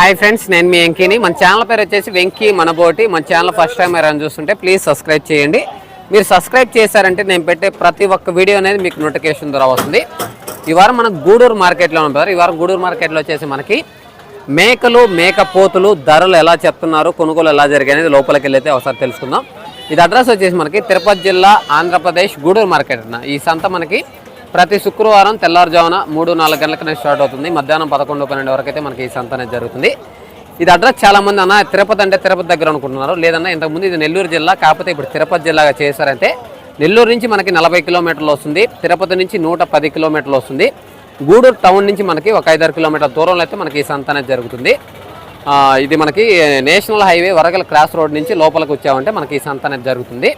Hi friends నేను మీ వెంకీని. మన channel పేరు వచ్చేసి వెంకీ మనబోటి. మన ఛానల్ ఫస్ట్ టైం మీరు చూస్తుంటే ప్లీజ్ సబ్స్క్రైబ్ చేయండి. మీరు సబ్స్క్రైబ్ చేశారంటే నేను పెట్టే ప్రతి ఒక్క వీడియో అనేది మీకు నోటిఫికేషన్ ద్వారా వస్తుంది. ఈ వారం మనం గూడూరు మార్కెట్లో ఉంటారు ఈ వారం గూడూరు మార్కెట్లో వచ్చేసి మనకి మేకలు మేకపోతులు ధరలు ఎలా చెప్తున్నారు కొనుగోలు ఎలా జరిగాయనేది లోపలికి వెళ్ళైతే ఒకసారి తెలుసుకుందాం. ఇది అడ్రస్ వచ్చేసి మనకి తిరుపతి జిల్లా ఆంధ్రప్రదేశ్ గూడూరు మార్కెట్ అన్న. ఈ సంత మనకి ప్రతి శుక్రవారం తెల్లారుజామున మూడు నాలుగు గంటలకనే స్టార్ట్ అవుతుంది. మధ్యాహ్నం పదకొండు పన్నెండు వరకు అయితే మనకి ఈ సంత అనేది జరుగుతుంది. ఇది అడ్రస్ చాలామంది అన్న తిరుపతి అంటే తిరుపతి దగ్గర అనుకుంటున్నారు. లేదన్నా ఇంతకుముందు ఇది నెల్లూరు జిల్లా కాకపోతే ఇప్పుడు తిరుపతి జిల్లాగా చేశారంటే నెల్లూరు నుంచి మనకి నలభై కిలోమీటర్లు వస్తుంది. తిరుపతి నుంచి నూట పది కిలోమీటర్లు వస్తుంది. గూడూరు టౌన్ నుంచి మనకి ఒక ఐదారు కిలోమీటర్ల దూరంలో అయితే మనకి ఈ సంత అనేది జరుగుతుంది. ఇది మనకి నేషనల్ హైవే వరగల క్రాస్ రోడ్ నుంచి లోపలికి వచ్చామంటే మనకి ఈ సంత అనేది జరుగుతుంది.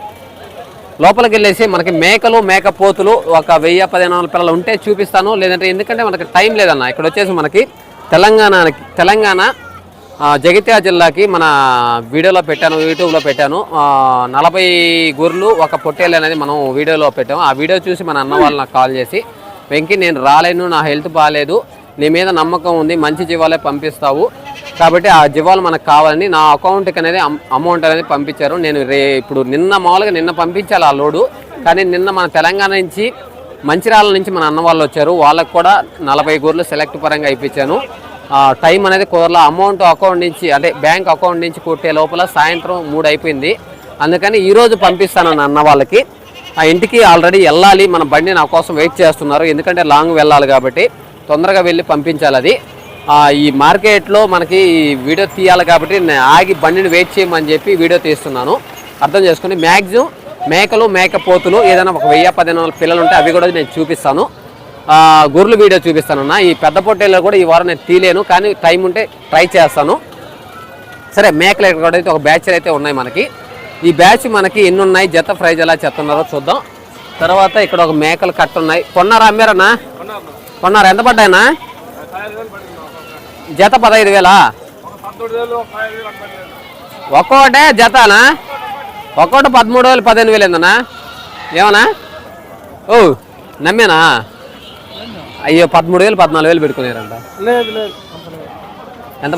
లోపలికి వెళ్ళేసి మనకి మేకలు మేకపోతులు ఒక వెయ్యి పదిహేను వందల పిల్లలు ఉంటే చూపిస్తాను. లేదంటే ఎందుకంటే మనకి టైం లేదన్న. ఇక్కడ వచ్చేసి మనకి తెలంగాణకి తెలంగాణ జగిత్యాల జిల్లాకి మన వీడియోలో పెట్టాను యూట్యూబ్లో పెట్టాను. నలభై గొర్రెలు ఒక పొట్టేలు అనేది మనం వీడియోలో పెట్టాము ఆ వీడియో చూసి మన అన్న వాళ్ళు నాకు కాల్ చేసి వెంకీ నేను రాలేను నా హెల్త్ బాగాలేదు నీ మీద నమ్మకం ఉంది మంచి జీవాలే పంపిస్తావు. కాబట్టి ఆ జీవాలు మనకు కావాలని నా అకౌంట్కి అనేది అమౌంట్ అనేది పంపించారు. నేను రే ఇప్పుడు నిన్న మామూలుగా నిన్న పంపించాలి ఆ లోడు. కానీ నిన్న మన తెలంగాణ నుంచి మంచిర్యాల నుంచి మన అన్న వాళ్ళు వచ్చారు. వాళ్ళకు కూడా నలభై గోర్లు సెలెక్ట్ పరంగా ఇప్పించాను. ఆ, టైం అనేది కుదరలా. అమౌంట్ అకౌంట్ నుంచి అంటే బ్యాంక్ అకౌంట్ నుంచి కొట్టే లోపల సాయంత్రం మూడు అయిపోయింది. అందుకని ఈరోజు పంపిస్తాను నా అన్న వాళ్ళకి. ఆ ఇంటికి ఆల్రెడీ వెళ్ళాలి. మన బండి నా కోసం వెయిట్ చేస్తున్నారు. ఎందుకంటే లాంగ్ వెళ్ళాలి కాబట్టి తొందరగా వెళ్ళి పంపించాలి అది. ఈ మార్కెట్లో మనకి ఈ వీడియో తీయాలి కాబట్టి నేను ఆగి బండిని వెయిట్ చేయమని చెప్పి వీడియో తీస్తున్నాను. అర్థం చేసుకుని మ్యాక్సిమం మేకలు మేకపోతులు ఏదైనా ఒక వెయ్యి పదిహేను వందల పిల్లలు ఉంటే అవి కూడా నేను చూపిస్తాను. గొర్రెలు వీడియో చూపిస్తానన్నా. ఈ పెద్ద పొట్టేళ్ళు కూడా ఈ వారం నేను తీలేను కానీ టైం ఉంటే ట్రై చేస్తాను. సరే మేకలు ఇక్కడ కూడా అయితే ఒక బ్యాచ్ అయితే ఉన్నాయి మనకి. ఈ బ్యాచ్ మనకి ఎన్ని ఉన్నాయి? జత ప్రైజ్ ఎలా చెప్తున్నారో చూద్దాం. తర్వాత ఇక్కడ ఒక మేకలు కట్ట ఉన్నాయి. కొన్నారా అమ్మారన్నా? కొన్నారా? ఎంత పడ్డాయనా జత పదహైదు వేలా? ఒక్కోటే జతనా? ఒక్కోటి పదమూడు వేలు పదిహేను వేలు ఏందన్నా? ఏమన్నా? ఓ నమ్మేనా? అయ్యో పదమూడు వేలు పద్నాలుగు వేలు పెట్టుకున్నారంట లేదు లేదు. కంపెనీ ఎంత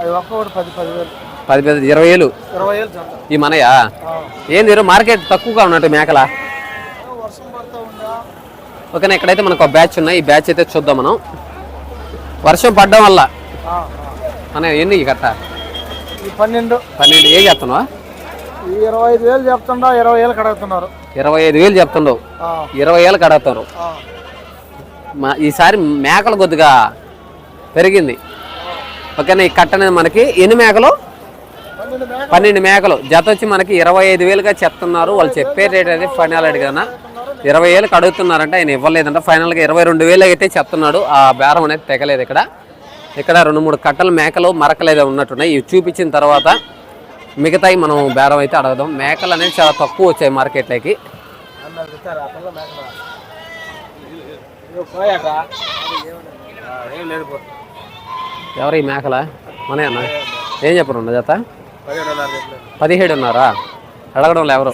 అది ఒక్కొక్కటి పది పది ఇరవై వేలు. ఈ మనయా? ఏంది మార్కెట్ తక్కువగా ఉన్నట్టు మేకల? ఓకేనా ఇక్కడైతే మనకు ఒక బ్యాచ్ ఉన్నాయి. ఈ బ్యాచ్ అయితే చూద్దాం మనం. వర్షం పడడం వల్ల? ఎన్ని కట్ట? ఈ పన్నెండు. పన్నెండు. ఏం చెప్తున్నావా ఇరవై ఐదు వేలు చెప్తుండా ఇరవై వేలు కడుగుతున్నారు. ఇరవై ఐదు వేలు చెప్తుండవు ఆ, ఇరవై ఆ. మా ఈసారి మేకలు కొద్దిగా పెరిగింది. ఓకేనా ఈ కట్ట అనేది మనకి ఎన్ని మేకలు? పన్నెండు మేక పన్నెండు మేకలు. జత వచ్చి మనకి ఇరవై ఐదు వేలుగా చెప్తున్నారు. వాళ్ళు చెప్పే రేట్ అయితే ఫైనల్ కదా ఇరవై ఏళ్ళకి అడుగుతున్నారంటే ఆయన ఇవ్వలేదంట. ఫైనల్గా ఇరవై రెండు వేలు అయితే చెప్తున్నాడు. ఆ బేరం అనేది తెగలేదు ఇక్కడ. ఇక్కడ రెండు మూడు కట్టలు మేకలు మరకలు ఏదో ఉన్నట్టున్నాయి. ఇవి చూపించిన తర్వాత మిగతాయి మనం బేరం అయితే అడగదాం. మేకలు అనేది చాలా తక్కువ వచ్చాయి మార్కెట్లోకి. ఎవరు ఈ మేకల? మన అన్న ఏం చెప్పరు జత? పదిహేడు అడగడంలో ఉన్నారా అడగడం ఎవరు?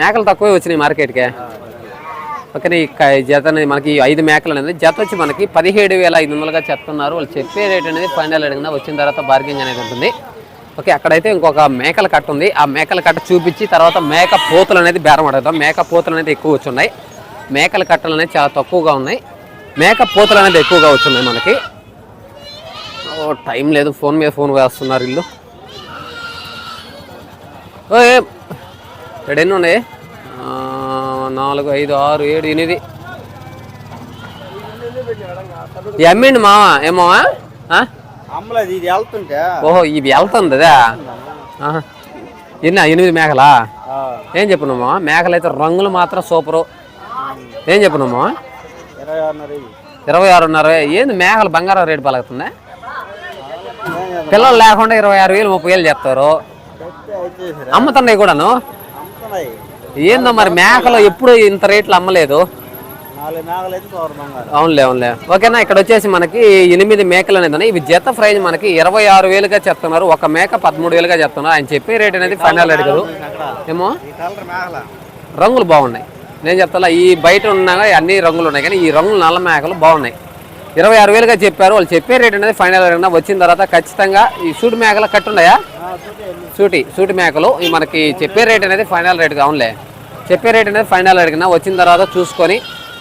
మేకలు తక్కువే వచ్చినాయి మార్కెట్కే. ఓకే ఈ జత అనేది మనకి ఐదు మేకలు అనేది జత వచ్చి మనకి పదిహేడు వేల ఐదు వందలుగా చెప్తున్నారు. వాళ్ళు చెప్పే రేట్ అనేది ఫైనల్ అడిగిన వచ్చిన తర్వాత బార్గింగ్ అనేది ఉంటుంది. ఓకే అక్కడైతే ఇంకొక మేకల కట్ట ఉంది. ఆ మేకల కట్ట చూపించి తర్వాత మేక పోతులు అనేది బేరం అడుగుతాం మేక పోతులు అనేది ఎక్కువ వచ్చున్నాయి. మేకల కట్టలు అనేది చాలా తక్కువగా ఉన్నాయి. మేక పోతులు అనేది ఎక్కువగా వచ్చున్నాయి మనకి. టైం లేదు. ఫోన్ మీద ఫోన్ వేస్తున్నారు ఇల్లు. ఓ ఇక్కడ ఎన్ని ఉన్నాయి నాలుగు ఐదు ఆరు ఏడు ఎనిమిది. ఈ అమ్మిండి మావా? ఏమావా ఓహో ఇవి వెళ్తుంది అదే. ఎన్ని ఎనిమిది మేకలా? ఏం చెప్పినామా మేకలు అయితే రంగులు మాత్రం సూపరు. ఏం చెప్పినామా ఇరవై ఆరున్నర ఏంది మేకలు బంగారం రేటు పలుకుతుంది? పిల్లలు లేకుండా ఇరవై ఆరు వేలు ముప్పై వేలు చెప్తారు. అమ్ముతున్నాయి కూడాను? ఏందో మరి మేకలు ఎప్పుడు ఇంత రేట్లు అమ్మలేదు. అవునులే అవునులే. ఓకేనా ఇక్కడ వచ్చేసి మనకి ఎనిమిది మేకలు అనేది ఇవి జత ప్రైజ్ మనకి ఇరవై ఆరు వేలుగా చెప్తున్నారు. ఒక మేక పదమూడు వేలుగా చెప్తున్నారు. ఆయన చెప్పే రేట్ అనేది ఫైనల్ అడిగారు ఏమో? రంగులు బాగున్నాయి. నేను చెప్తా ఈ బయట ఉన్నా అన్ని రంగులు ఉన్నాయి. కానీ ఈ రంగులు నల్ల మేకలు బాగున్నాయి. ఇరవై ఆరు వేలుగా చెప్పారు. వాళ్ళు చెప్పే రేట్ అనేది ఫైనల్ వచ్చిన తర్వాత ఖచ్చితంగా ఈ సూటి మేకల కట్టున్నాయా సూటి సూటి మేకలు ఈ మనకి చెప్పే రేట్ అనేది ఫైనల్ రేట్ కావునులే చెప్పే రేట్ అనేది ఫైనల్ రేట్ కింద వచ్చిన తర్వాత చూసుకొని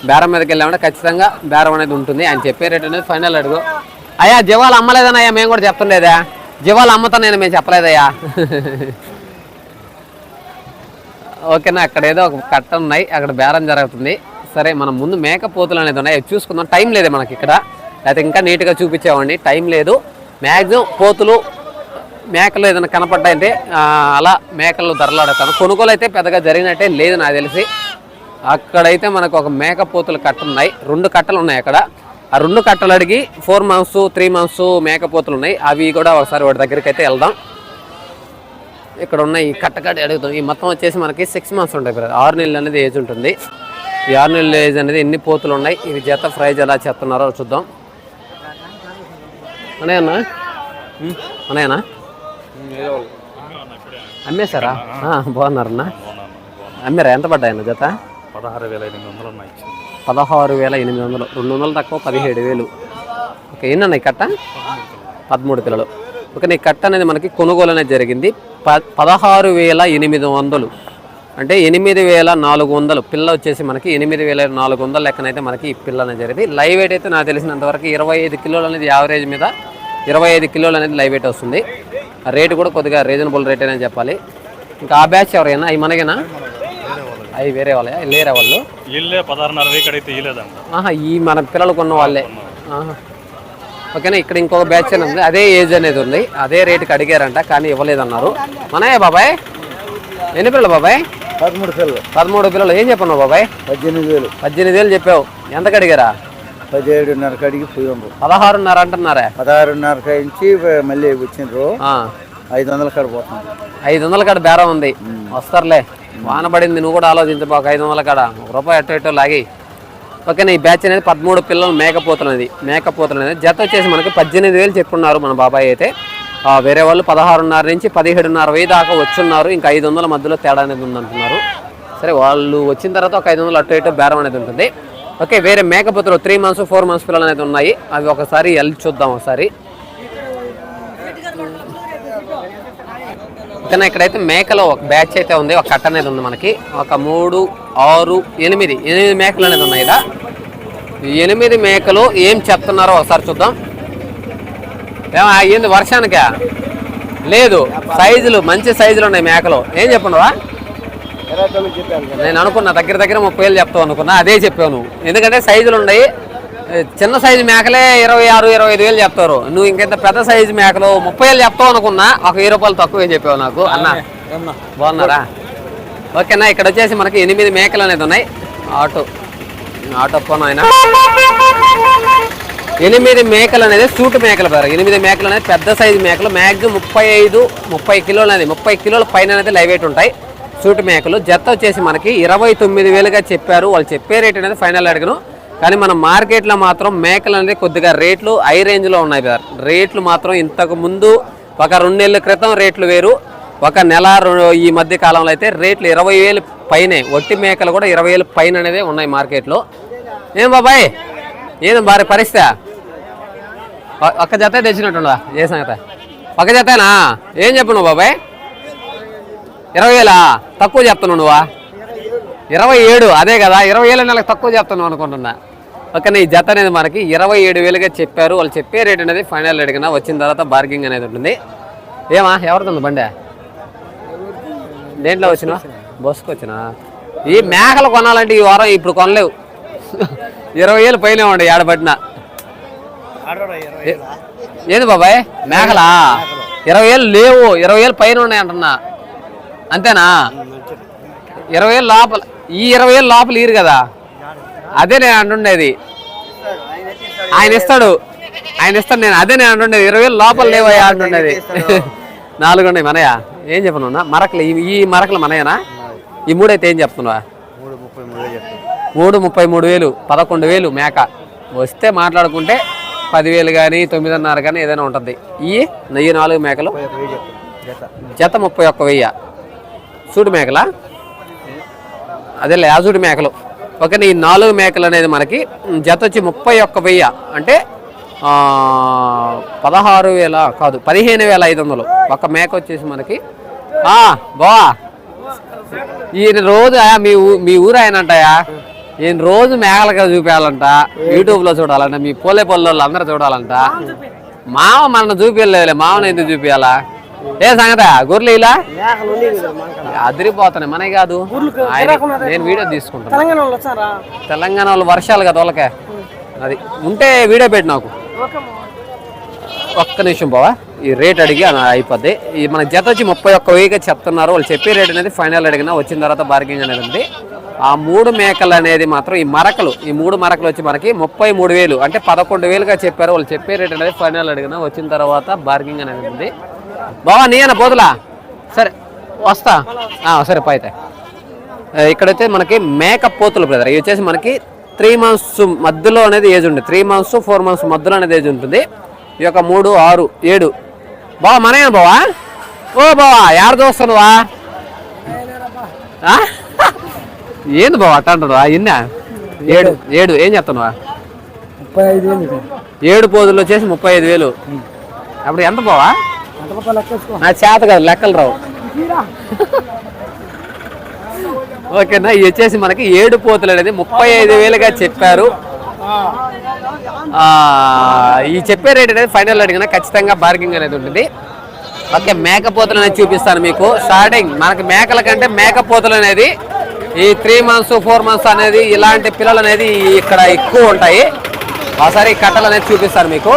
బేరం మీదకి వెళ్ళామంటే ఖచ్చితంగా బేరం అనేది ఉంటుంది ఆయన చెప్పే రేట్ అనేది ఫైనల్ అడుగు అయ్యా జీవాలు అమ్మలేదనయ్యా మేము కూడా చెప్తలేదా జీవాలు అమ్మతానని మేము చెప్పలేదయ్యా. ఓకేనా అక్కడ ఏదో ఒక కట్ట ఉన్నాయి అక్కడ బేరం జరుగుతుంది. సరే మనం ముందు మేకపోతులు అనేది ఉన్నాయి చూసుకుందాం. టైం లేదు మనకి ఇక్కడ. లేకపోతే ఇంకా నీట్గా చూపించేవాడిని. టైం లేదు. మ్యాక్సిమం పోతులు మేకలు ఏదైనా కనపడ్డాయంటే అలా మేకలు ధరలాడతాను కొనుగోలు అయితే పెద్దగా జరిగినట్టే లేదు నాకు తెలిసి. అక్కడైతే మనకు ఒక మేకపోతులు పోతులు ఉన్నాయి రెండు కట్టలు ఉన్నాయి అక్కడ. ఆ రెండు కట్టలు అడిగి ఫోర్ మంత్స్ త్రీ మంత్స్ మేకపోతులు ఉన్నాయి. అవి కూడా ఒకసారి వాటి దగ్గరికి అయితే వెళ్దాం. ఇక్కడ ఉన్న ఈ కట్టకడి అడుగుతాం. ఈ మొత్తం వచ్చేసి మనకి సిక్స్ మంత్స్ ఉంటాయి బ్రదర్. ఆరు నెలలు అనేది ఏజ్ ఉంటుంది. ఈ ఆరు నెలల ఏజ్ అనేది ఎన్ని పోతులు ఉన్నాయి? ఇవి జత ఫ్రైజ్ ఎలా చేస్తున్నారో చూద్దాం. అన్నయ్యనా అన్నయ్యనా అమ్మేశారా? బాగున్నారన్నా? అమ్మారా? ఎంత పడ్డాయన్న జత? పదహారు వేల ఎనిమిది వందలు ఉన్నాయి. పదహారు వేల ఎనిమిది వందలు. రెండు వందలు తక్కువ పదిహేడు వేలు. ఓకే ఈ కట్ట? పదమూడు పిల్లలు ఓకే నీ కట్ట అనేది మనకి కొనుగోలు అనేది జరిగింది. ప పదహారు వేల ఎనిమిది వందలు. అంటే ఎనిమిది వేల నాలుగు వందలు. పిల్ల వచ్చేసి మనకి ఎనిమిది వేల నాలుగు వందల లెక్కనైతే మనకి ఈ పిల్ల అనేది జరిగింది. లైవ్ వెయిట్ అయితే నాకు తెలిసినంతవరకు ఇరవై ఐదు కిలోలు అనేది యావరేజ్ మీద ఇరవై ఐదు కిలోలు అనేది లైవ్ వెయిట్ వస్తుంది. రేటు కూడా కొద్దిగా రీజనబుల్ రేట్ అనే చెప్పాలి. ఇంకా ఆ బ్యాచ్ ఎవరైనా? అవి మనకేనా? అవి వేరే వాళ్ళే లేరా వాళ్ళు? ఆహా ఈ మన పిల్లలు కొన్న వాళ్ళే. ఓకేనా? ఇక్కడ ఇంకొక బ్యాచ్ ఉంది. అదే ఏజ్ అనేది ఉంది. అదే రేటుకి అడిగారంట కానీ ఇవ్వలేదన్నారు. మనయ్య బాబాయ్? ఎన్ని పిల్లలు బాబాయ్? పదమూడు పిల్లలు. పదమూడు పిల్లలు. ఏం చెప్పన్నావు బాబాయ్? పద్దెనిమిది వేలు. పద్దెనిమిది వేలు చెప్పావు. ఎంతకు అడిగారా పదిహేడున్నర కడిగి పోయాము పదహారున్నర అంటున్నారా? పదహారున్నర నుంచి మళ్ళీ వచ్చిండ్రు. ఐదు వందల కాడ పోతుంది ఐదు వందల కాడ బేరం ఉంది. వస్తారులే. వాన పడింది నువ్వు కూడా ఆలోచించు ఒక ఐదు వందల కాడ ఒక రూపాయి అటు ఇటు లాగి. ఓకేనా ఈ బ్యాచ్ అనేది పదమూడు పిల్లలు మేకపోతులు అనేది జత వచ్చేసి మనకి పద్దెనిమిది వేలు చెప్పున్నారు మన బాబాయ్ అయితే. వేరే వాళ్ళు పదహారున్నర నుంచి పదిహేడున్నర వెయ్యి దాకా వచ్చున్నారు. ఇంకా ఐదు వందల మధ్యలో తేడా అనేది ఉందంటున్నారు. సరే వాళ్ళు వచ్చిన తర్వాత ఒక ఐదు వందలు అటు ఇటు బేరం అనేది ఉంటుంది. ఓకే వేరే మేకపోతులు త్రీ మంత్స్ ఫోర్ మంత్స్ పిల్లలు అనేది ఉన్నాయి. అవి ఒకసారి వెళ్ళి చూద్దాం ఒకసారి. కానీ ఇక్కడైతే మేకలో ఒక బ్యాచ్ అయితే ఉంది ఒక కట్ట అనేది ఉంది మనకి. ఒక మూడు ఆరు ఎనిమిది ఎనిమిది మేకలు అనేది ఉన్నాయి ఇలా ఎనిమిది మేకలు ఏం చెప్తున్నారో ఒకసారి చూద్దాం. ఏమో ఏంది వర్షానికా? లేదు సైజులు మంచి సైజులు ఉన్నాయి మేకలు. ఏం చెప్పండవా ఇరవై తొమ్మిది చెప్పాను కదా నేను అనుకున్నా దగ్గర దగ్గర ముప్పై వేలు చెప్తావు అనుకున్నా అదే చెప్పావు నువ్వు. ఎందుకంటే సైజులు ఉన్నాయి. చిన్న సైజు మేకలే ఇరవై ఆరు ఇరవై ఐదు వేలు చెప్తారు. నువ్వు ఇంకెంత పెద్ద సైజు మేకలు ముప్పై వేలు చెప్తావు అనుకున్నా ఒక వెయ్యి రూపాయలు తక్కువే చెప్పావు నాకు అన్న? బాగున్నారా? ఓకేనా ఇక్కడ వచ్చేసి మనకి ఎనిమిది మేకలు అనేది ఉన్నాయి. ఆటో. ఆటో పోను ఆయన ఎనిమిది మేకలు అనేది సూటు మేకలు పేరు. ఎనిమిది మేకలు అనేది పెద్ద సైజు మేకలు. మ్యాక్సిమం ముప్పై ఐదు ముప్పై కిలోలు అనేది ముప్పై కిలోల పైన అనేది లైవ్ వెయిట్ ఉంటాయి. సూటి మేకలు. జత వచ్చేసి మనకి ఇరవై తొమ్మిది వేలుగా చెప్పారు. వాళ్ళు చెప్పే రేట్ అనేది ఫైనల్ అడిగాను. కానీ మన మార్కెట్లో మాత్రం మేకలు అనేది కొద్దిగా రేట్లు హై రేంజ్లో ఉన్నాయి సార్. రేట్లు మాత్రం ఇంతకు ముందు ఒక రెండు నెలల క్రితం రేట్లు వేరు. ఒక నెల ఈ మధ్య కాలంలో అయితే రేట్లు ఇరవై వేలు పైనే ఒట్టి మేకలు కూడా ఇరవై వేలు పైన అనేది ఉన్నాయి మార్కెట్లో ఏం బాబాయ్? ఏం భారీ పరిస్థితి? ఒక్క జత తెచ్చినట్టుందా? ఏ సంగత? ఒక జతనా? ఏం చెప్పను బాబాయ్? ఇరవై వేలా తక్కువ చెప్తున్నావు నువ్వా? ఇరవై ఏడు. అదే కదా ఇరవై ఏళ్ళ నెలకు తక్కువ చెప్తున్నావు అనుకుంటున్నా. ఓకే ఈ జత అనేది మనకి ఇరవై ఏడు వేలుగా చెప్పారు. వాళ్ళు చెప్పే రేట్ అనేది ఫైనల్ అడిగిన వచ్చిన తర్వాత బార్గింగ్ అనేది ఉంటుంది. ఏమా ఎవరితోంది బండి? దేంట్లో వచ్చినా బస్సుకు వచ్చినా ఈ మేకలు కొనాలంటే ఈ వారం ఇప్పుడు కొనలేవు. ఇరవై ఏళ్ళు పైన ఉండే ఏడబట్టిన. ఏంది ఏది బాబాయ్? మేకలా? ఇరవై ఏళ్ళు లేవు. ఇరవై ఏళ్ళు పైన ఉన్నాయి అంటున్నా. అంతేనా? ఇరవై ఏళ్ళు లోపల ఈ ఇరవై ఏళ్ళు లోపల ఇరు కదా? అదే నేను అంటుండేది. ఆయన ఇస్తాడు. ఆయన ఇస్తాడు నేను అదే నేను అంటుండేది. ఇరవై వేలు లోపల లేవయ్యా అంటుండేది. నాలుగు ఉన్నాయి మనయ్య ఏం చెప్పను మరకలు ఈ- మరకలు మనయ్యనా ఈ మూడైతే ఏం చెప్తున్నావా? మూడు ముప్పై మూడు వేలు పదకొండు వేలు మేక. వస్తే మాట్లాడుకుంటే పదివేలు కానీ తొమ్మిదిన్నర కానీ ఏదైనా ఉంటుంది. ఈ నెయ్యి నాలుగు మేకలు. జత ముప్పై ఒక్క వెయ్యి. సూటి మేకలా? ఆ సూటి మేకలు. ఓకేనా ఈ నాలుగు మేకలు అనేది మనకి జత వచ్చి ముప్పై ఒక్క వెయ్యి. అంటే పదహారు వేల కాదు పదిహేను వేల ఐదు వందలు. ఒక మేక వచ్చేసి మనకి బావా. ఈయన రోజు మీ ఊ మీ ఊరు ఆయనంటయా ఈయన రోజు మేకలుగా చూపించాలంట యూట్యూబ్లో చూడాలంట. మీ పోలే పొల్లో అందరూ చూడాలంట. మామ మన చూపించలేదులే మామని ఎందుకు చూపించాలా ఏ సంగత? గొర్రెలు ఇలా. అదిరిపోతున్నాయి మనకి కాదు. నేను వీడియో తీసుకుంటాను తెలంగాణ వాళ్ళు వర్షాలు కదా వాళ్ళకే. అది ఉంటే వీడియో పెట్టి నాకు. ఒక్క నిమిషం బావా ఈ రేట్ అడిగి అయిపోద్ది. ఈ మన జత వచ్చి ముప్పై ఒక్క వెయ్యిగా చెప్తున్నారు. వాళ్ళు చెప్పే రేట్ అనేది ఫైనల్ అడిగినా వచ్చిన తర్వాత బార్గింగ్ అనేది ఉంది. ఆ మూడు మేకలు అనేది మాత్రం ఈ మరకలు ఈ మూడు మరకలు వచ్చి మనకి ముప్పై మూడు వేలు అంటే పదకొండు వేలుగా చెప్పారు. వాళ్ళు చెప్పే రేట్ అనేది ఫైనల్ అడిగినా వచ్చిన తర్వాత బార్గింగ్ అనేది ఉంది. బావా నీయన పోదులా సరే వస్తా. ఆ, సరే పైతే ఆ, ఇక్కడైతే మనకి మేకప్ పోతులు బ్రదర్. ఇవి వచ్చేసి మనకి త్రీ మంత్స్ మధ్యలో అనేది ఏజ్ ఉంటుంది. త్రీ మంత్స్ ఫోర్ మంత్స్ మధ్యలో అనేది ఏజ్ ఉంటుంది. ఈ యొక్క మూడు ఆరు ఏడు. బావా మనయా బావా? ఓ బావా యాడ చూస్తున్నావా ఆ? ఏంది బావా అట్ట అంటున్నావా? ఇన్నా? ఏడు ఏడు ఏం చెప్తున్నావా ముప్పై ఐదు వేలు. ఇది. ఏడు పోదులు వచ్చేసి ముప్పై ఐదు వేలు. అప్పుడు ఎంత బావా? నా చేత కాదు లెక్కలు రావు. ఓకేనా ఇది వచ్చేసి మనకి ఏడు పోతులు అనేది ముప్పై ఐదు వేలుగా చెప్పారు. ఈ చెప్పే రేట్ అనేది ఫైనల్ అడిగిన ఖచ్చితంగా బార్గింగ్ అనేది ఉంటుంది. ఓకే మేకపోతలు అనేది చూపిస్తాను మీకు. స్టార్టింగ్ మనకి మేకల కంటే మేకపోతలు అనేది ఈ త్రీ మంత్స్ ఫోర్ మంత్స్ అనేది ఇలాంటి పిల్లలు అనేది ఇక్కడ ఎక్కువ ఉంటాయి. ఒకసారి కట్టలు అనేది చూపిస్తాను మీకు.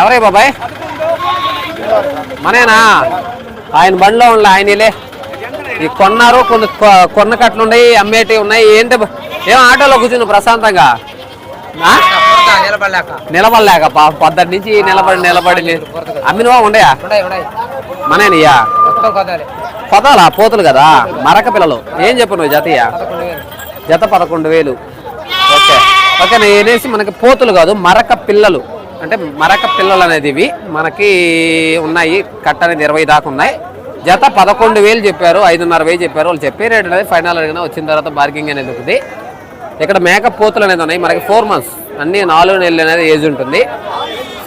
ఎవరే బాబాయ్? మనేనా? ఆయన బండిలో ఉండే ఆయనలే ఈ కొన్నారు కొన్ని కొన్న కట్లు ఉన్నాయి అమ్మేటివి ఉన్నాయి ఏంటి ఏం ఆటోలో కూర్చుని ప్రశాంతంగా? నిలబడలేక పొద్దుటి నుంచి నిలబడి నిలబడి అమ్మినవా ఉండయా? మనేనియా పదాలా పోతులు కదా? మరక పిల్లలు. ఏం చెప్పు నువ్వు జతయ్యా జత పదకొండు వేలు. ఓకే. ఓకే నేనేసి మనకి పోతులు కాదు మరక పిల్లలు. అంటే మరక పిల్లలు అనేది ఇవి మనకి ఉన్నాయి కట్ట అనేది ఇరవై దాకా ఉన్నాయి. జత పదకొండు వేలు చెప్పారు ఐదున్నర వేలు చెప్పారు. వాళ్ళు చెప్పే రేట్ అనేది ఫైనల్ అడిగినా వచ్చిన తర్వాత బార్గింగ్ అనేది ఉంటుంది ఇక్కడ మేకప్ పోతులు అనేది ఉన్నాయి. మనకి ఫోర్ మంత్స్ అన్ని నాలుగు నెలలు అనేది ఏజ్ ఉంటుంది.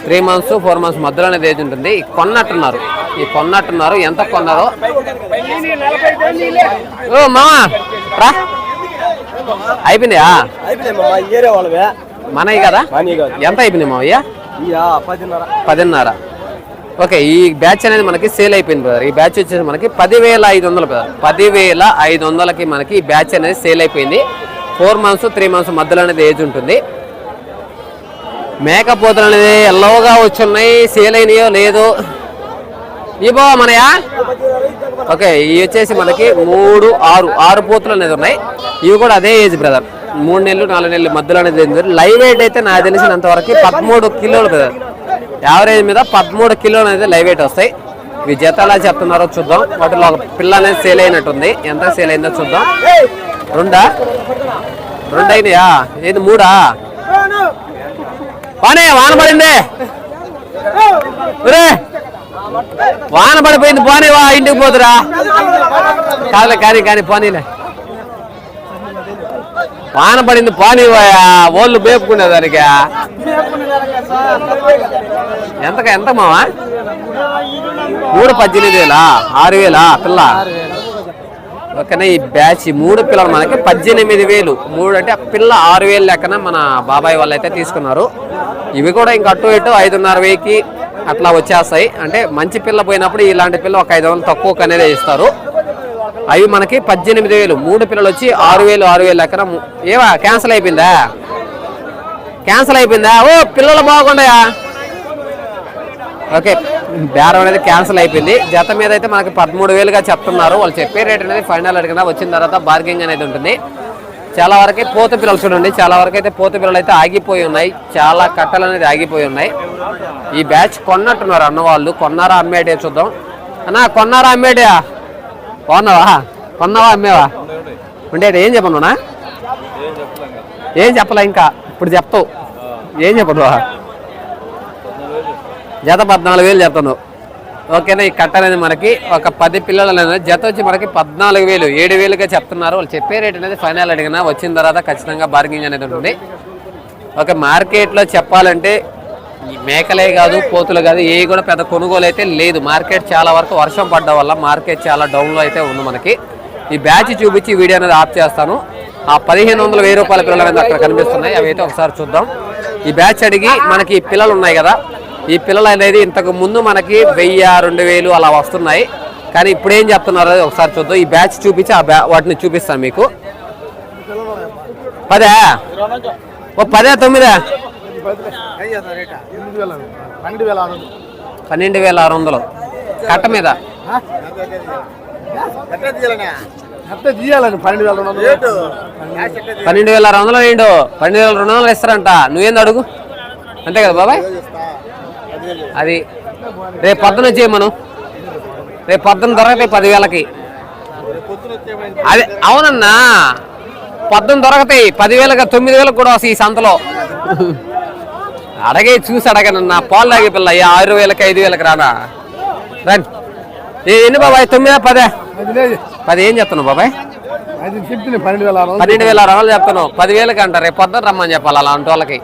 త్రీ మంత్స్ ఫోర్ మంత్స్ మధ్యలో అనేది ఏజ్ ఉంటుంది. ఈ కొన్నట్టున్నారు. ఈ కొన్నట్టున్నారు. ఎంత కొన్నారో? ఓ మామా రా. మనీ కాదు? ఎంత అయిపోయింది మావయ్య? పదిన్నర. ఓకే ఈ బ్యాచ్ అనేది మనకి సేల్ అయిపోయింది బ్రదర్ ఈ బ్యాచ్ వచ్చేసి మనకి పదివేల ఐదు వందలు బ్రదర్ పదివేల ఐదు వందలకి మనకి ఈ బ్యాచ్ అనేది సేల్ అయిపోయింది. ఫోర్ మంత్స్ త్రీ మంత్స్ మధ్యలో అనేది ఏజ్ ఉంటుంది. మేకపోతలు అనేది ఎల్లవగా వచ్చున్నాయి సేల్ అయినాయో లేదో. ఈ బావ మనయా ఓకే ఇవి వచ్చేసి మనకి మూడు ఆరు ఆరు పోతులు అనేది ఉన్నాయి. ఇవి కూడా అదే ఏజ్ బ్రదర్ మూడు నెలలు నాలుగు నెలలు మధ్యలో అనేది లైవ్ వెయిట్ అయితే నాకు తెలిసినంత వరకు పదమూడు కిలోలు బ్రదర్ యావరేజ్ మీద పదమూడు కిలోలు అనేది లైవ్ వెయిట్ వస్తాయి. ఇవి జత ఎలా చెప్తున్నారో చూద్దాం. వాటిలో ఒక పిల్ల అనేది సేల్ అయినట్టుంది. ఎంత సేల్ అయిందో చూద్దాం. రెండా? రెండు అయినాయా? ఏది మూడా? వానే వాన పడింది. రే వాన పడిపోయింది పోనీ వా ఇంటికి పోతురా. కాదులే కానీ కానీ పోనీలే. వాన పడింది పోనీ ఓళ్ళు బేపుకునే దానికి? ఎంత ఎంత మావా? మూడు పద్దెనిమిది వేలా? ఆరు వేలా పిల్ల? ఓకేనా ఈ బ్యాచ్ మూడు పిల్లలు మనకి పద్దెనిమిది వేలు. మూడు అంటే ఆ పిల్ల ఆరు వేలు లెక్కన మన బాబాయ్ వాళ్ళు అయితే తీసుకున్నారు. ఇవి కూడా ఇంక అటు ఇటు ఐదున్నర వెయ్యికి అట్లా వచ్చేస్తాయి. అంటే మంచి పిల్ల పోయినప్పుడు ఇలాంటి పిల్ల ఒక ఐదు వందలు తక్కువ అనేది ఇస్తారు. అవి మనకి పద్దెనిమిది వేలు. మూడు పిల్లలు వచ్చి ఆరు వేలు ఆరు వేలు లెక్కన ఏవా క్యాన్సిల్ అయిపోయిందా? క్యాన్సిల్ అయిపోయిందా? ఓ పిల్లలు బాగుండయా ఓకే బేరం అనేది క్యాన్సిల్ అయిపోయింది. జత మీద అయితే మనకి పదమూడు వేలుగా చెప్తున్నారు. వాళ్ళు చెప్పే రేట్ అనేది ఫైనల్ అడిగినా వచ్చిన తర్వాత బార్గింగ్ అనేది ఉంటుంది. చాలా వరకు పోత పిల్లలు చూడండి చాలా వరకు అయితే పోత పిల్లలు అయితే ఆగిపోయి ఉన్నాయి. చాలా కట్టలు అనేది ఆగిపోయి ఉన్నాయి. ఈ బ్యాచ్ కొన్నట్టున్నారు అన్న వాళ్ళు. కొన్నారా అమ్మేటే చూద్దాం. అన్నా కొన్నారా అమ్మేటే కొన్నావా కొన్నావా అమ్మేవా? ఉండేటి ఏం చెప్పనున్నా? ఏం చెప్పలే ఇంకా. ఇప్పుడు చెప్తావు. ఏం చెప్పను జత పద్నాలుగు వేలు చెప్తాను. ఓకేనా ఈ కట్ట అనేది మనకి ఒక పది పిల్లలు అనేది జత వచ్చి మనకి పద్నాలుగు వేలు ఏడు వేలుగా చెప్తున్నారు. వాళ్ళు చెప్పే రేట్ అనేది ఫైనల్ అడిగినా వచ్చిన తర్వాత ఖచ్చితంగా బార్గింగ్ అనేది ఉంటుంది. ఓకే మార్కెట్లో చెప్పాలంటే ఈ మేకలే కాదు పోతులు కాదు ఏ కూడా పెద్ద కొనుగోలు అయితే లేదు. మార్కెట్ చాలా వరకు వర్షం పడ్డం వల్ల మార్కెట్ చాలా డౌన్లో అయితే ఉంది మనకి. ఈ బ్యాచ్ చూపించి వీడియో అనేది ఆఫ్ చేస్తాను. ఆ పదిహేను వందల వెయ్యి రూపాయల పిల్లలు అనేది అక్కడ కనిపిస్తున్నాయి. అవి అయితే ఒకసారి చూద్దాం. ఈ బ్యాచ్ అడిగి మనకి ఈ పిల్లలు ఉన్నాయి కదా ఈ పిల్లలు అనేది ఇంతకు ముందు మనకి వెయ్యి రెండు వేలు అలా వస్తున్నాయి. కానీ ఇప్పుడు ఏం చెప్తున్నారు? ఒకసారి చూద్దాం. ఈ బ్యాచ్ చూపించి ఆ బ్యా వాటిని చూపిస్తాను మీకు. పదే? ఓ పదే తొమ్మిదా? పన్నెండు వేల ఆరు వందలు. కట్ట మీద? పన్నెండు వేల రెండు వందలు పన్నెండు వేల ఆరు వందలు వేయండు. పన్నెండు వేల రెండు వందలు ఇస్తారంట. నువ్వేంది అడుగు? అంతే కదా బాబాయ్? అది రేపు పొద్దున వచ్చేయి మనం రేపు పొద్దున దొరకతాయి పదివేలకి. అదే అవునన్నా. పొద్దున దొరకతాయి. పదివేలకు తొమ్మిది వేలకు కూడా వస్తాయి ఈ సంతలో. అడగే చూసి అడగనన్నా. పాలు తాగే పిల్ల ఆరు వేలకి ఐదు వేలకు రానా? రండి. ఎన్ని బాబాయ్? తొమ్మిదా పదే? పది ఏం చెప్తున్నావు బాబాయ్? పన్నెండు వేల ఆరు వందలు చెప్తున్నావు. పదివేలకి అంటారు రేపు పొద్దున రమ్మని చెప్పాలి అలాంటి వాళ్ళకి.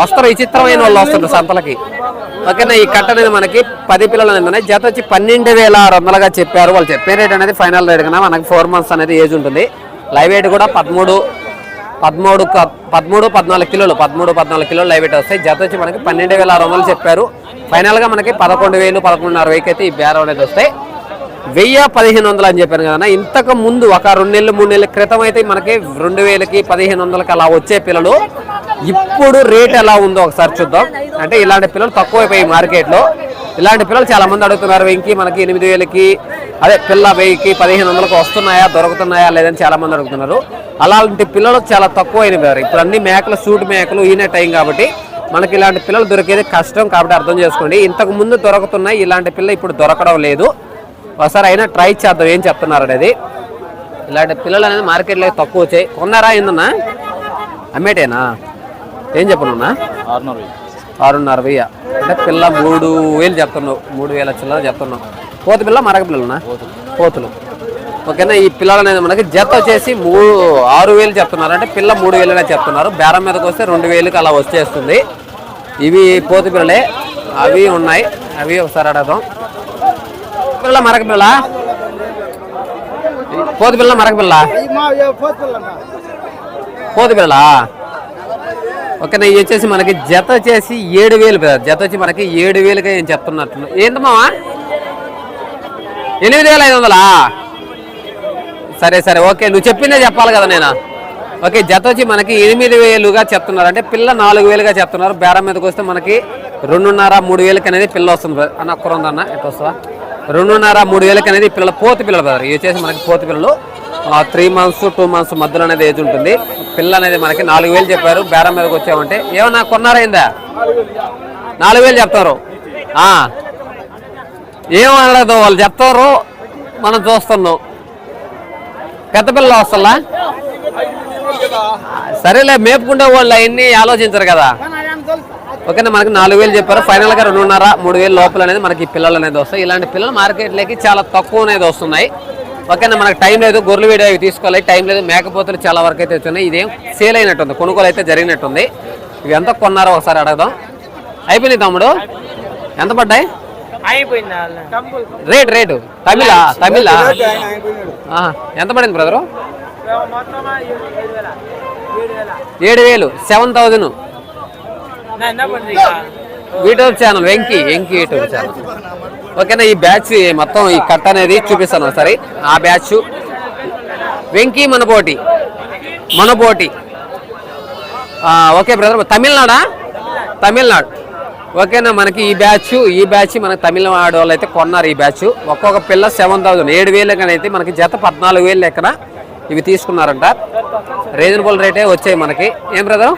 వస్తారు విచిత్రమైన వాళ్ళు వస్తారు సంతలకి. ఓకేనా ఈ కట్ట అనేది మనకి పది పిల్లలు అనేది ఉన్నాయి. జత వచ్చి పన్నెండు వేల ఆరు వందలుగా చెప్పారు. వాళ్ళు చెప్పే రేట్ అనేది ఫైనల్ రేట్ కన్నా మనకి ఫోర్ మంత్స్ అనేది ఏజ్ ఉంటుంది. లైవ్ వెయిట్ కూడా పదమూడు పదమూడు పదమూడు పద్నాలుగు కిలోలు పదమూడు పద్నాలుగు కిలోలు లైవ్ వెయిట్ వస్తాయి. జత వచ్చి మనకి పన్నెండు వేల ఆరు వందలు చెప్పారు. ఫైనల్గా మనకి పదకొండు వేలు పదకొండున్నర వెయ్యికి అయితే ఈ బేరం అనేది వస్తాయి. వెయ్యి పదిహేను వందలు అని చెప్పాను కదా ఇంతకు ముందు ఒక రెండు నెలలు మూడు నెలల క్రితం అయితే మనకి రెండు వేలకి పదిహేను వందలకి అలా వచ్చే పిల్లలు ఇప్పుడు రేట్ ఎలా ఉందో ఒకసారి చూద్దాం. అంటే ఇలాంటి పిల్లలు తక్కువైపోయి మార్కెట్లో. ఇలాంటి పిల్లలు చాలా మంది అడుగుతున్నారు వెంకి మనకి ఎనిమిది వేలకి అదే పిల్ల వెయ్యికి పదిహేను వందలకు వస్తున్నాయా దొరుకుతున్నాయా లేదని చాలా మంది అడుగుతున్నారు. అలాంటి పిల్లలు చాలా తక్కువ అయినవారు ఇప్పుడు అన్ని మేకలు సూట్ మేకలు ఈయన టైం కాబట్టి మనకి ఇలాంటి పిల్లలు దొరికేది కష్టం కాబట్టి అర్థం చేసుకోండి. ఇంతకు ముందు దొరుకుతున్నాయి ఇలాంటి పిల్ల ఇప్పుడు దొరకడం లేదు. ఒకసారి అయినా ట్రై చేద్దాం ఏం చెప్తున్నారు అనేది. ఇలాంటి పిల్లలు అనేది మార్కెట్లో తక్కువ వచ్చాయి. కొన్నారా ఏందన్నా అమ్మేటేనా? ఏం చెప్పనున్నా ఆరున్నర ఆరున్నర వెయ్యి అంటే పిల్ల మూడు వేలు చెప్తున్నావు. మూడు వేల చిల్లర చెప్తున్నావు. పోతు పిల్ల మరక పిల్లలనా పోతులు. ఓకేనా ఈ పిల్లలు అనేది మనకి జత వచ్చేసి మూడు ఆరు వేలు చెప్తున్నారు. అంటే పిల్ల మూడు వేలుగా చెప్తున్నారు. బేరం మీదకి వస్తే రెండు వేలుకి అలా వచ్చేస్తుంది. ఇవి పోతు పిల్లలే. అవి ఉన్నాయి. అవి ఒకసారి అడగదాం. పిల్ల మరక పిల్ల. పోతు పిల్ల మరక పిల్ల. పోతు పిల్ల ఓకేనా ఇవి వచ్చేసి మనకి జత చేసి ఏడు వేలు జత వచ్చి మనకి ఏడు వేలుగా ఏం చెప్తున్నట్టు ఏంటి మావా? ఎనిమిది వేల ఐదు వందలా? సరే సరే ఓకే నువ్వు చెప్పిందే చెప్పాలి కదా నేను. ఓకే జత వచ్చి మనకి ఎనిమిది వేలుగా చెప్తున్నారు. అంటే పిల్ల నాలుగు వేలుగా చెప్తున్నారు. బేరం మీదకి వస్తే మనకి రెండున్నర మూడు వేలకి అనేది పిల్ల వస్తుంది బ్రదర్. అన్న ఒక్కరు ఉందన్న ఎట్లా వస్తుందా రెండున్నర మూడు వేలకి అనేది పిల్లల పోతు పిల్లలు బ్రదర్ ఇవి వచ్చేసి మనకి పోతు పిల్లలు. త్రీ మంత్స్ టూ మంత్స్ మధ్యలో అనేది ఏజ్ ఉంటుంది. పిల్ల అనేది మనకి నాలుగు వేలు చెప్పారు బేరం మీదకి వచ్చామంటే. ఏమన్నా కొన్నారైందా? నాలుగు వేలు చెప్తారు. ఆ. ఏమనలేదు వాళ్ళు చెప్తారు మనం చూస్తున్నాం. పెద్ద పిల్లలు వస్తలా సరేలే మేపుకుంటే వాళ్ళు అవన్నీ ఆలోచించరు కదా. ఓకేనా మనకి నాలుగు వేలు చెప్పారు ఫైనల్గా రెండున్నర మూడు వేలు లోపల అనేది మనకి పిల్లలు అనేది వస్తాయి. ఇలాంటి పిల్లలు మార్కెట్లోకి చాలా తక్కువ అనేది వస్తున్నాయి. ఓకేనా మనకి టైం లేదు గొర్రెలు వీడియో అవి తీసుకోవాలి. టైం లేదు మేకపోతులు చాలా వరకు అయితే వచ్చినాయి. ఇదేం సేల్ అయినట్టుంది కొనుగోలు అయితే జరిగినట్టుంది. ఇవి ఎంత కొన్నారో ఒకసారి అడగదాం. అయిపోయింది తమ్ముడు? ఎంత పడ్డాయి? Rate rate. తమిళ తమిళ. ఎంత పడింది బ్రదరు? ఏడు వేలు seven thousand. YouTube channel Venky Venky YouTube channel. ఓకేనా ఈ బ్యాచ్ మొత్తం ఈ కట్ అనేది చూపిస్తాను ఒకసారి. ఆ బ్యాచ్ వెంకీ మనబోటి. మనబోటి. ఓకే బ్రదర్ తమిళనాడా? తమిళనాడు. ఓకేనా మనకి ఈ బ్యాచ్ ఈ బ్యాచ్ మనకి తమిళనాడు వాళ్ళు అయితే కొన్నారు ఈ బ్యాచ్. ఒక్కొక్క పిల్ల సెవెన్ థౌసండ్ ఏడు వేలు అయితే మనకి జత పద్నాలుగు వేలు లెక్కన ఇవి తీసుకున్నారంట. రీజనబుల్ రేటే వచ్చాయి మనకి. ఏం బ్రదర్?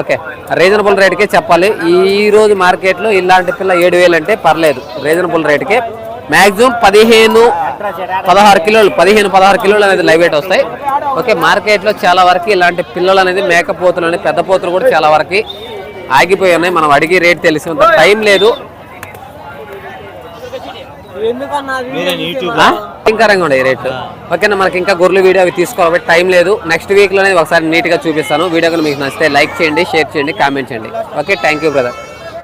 ఓకే. రీజనబుల్ రేట్కే చెప్పాలి. ఈ రోజు మార్కెట్లో ఇలాంటి పిల్ల ఏడు వేలు అంటే పర్లేదు. రీజనబుల్ రేట్కే. మ్యాక్సిమం పదిహేను పదహారు కిలోలు పదిహేను పదహారు కిలోలు అనేది లైవ్ వెయిట్ వస్తాయి. ఓకే మార్కెట్లో చాలా వరకు ఇలాంటి పిల్లలు అనేది మేకపోతులు అనేది పెద్ద పోతులు కూడా చాలా వరకు ఆగిపోయి ఉన్నాయి. మనం అడిగి రేట్ తెలిసినంత టైం లేదు? భయంకరంగా ఉండే రేట్లు. ఓకేనా మనకి ఇంకా గొర్రెలు వీడియో అవి తీసుకోవాలి. టైం లేదు. నెక్స్ట్ వీక్లోనే ఒకసారి నీట్గా చూపిస్తాను. వీడియో కనుక మీకు నచ్చితే లైక్ చేయండి షేర్ చేయండి కామెంట్ చేయండి. Okay thank you brother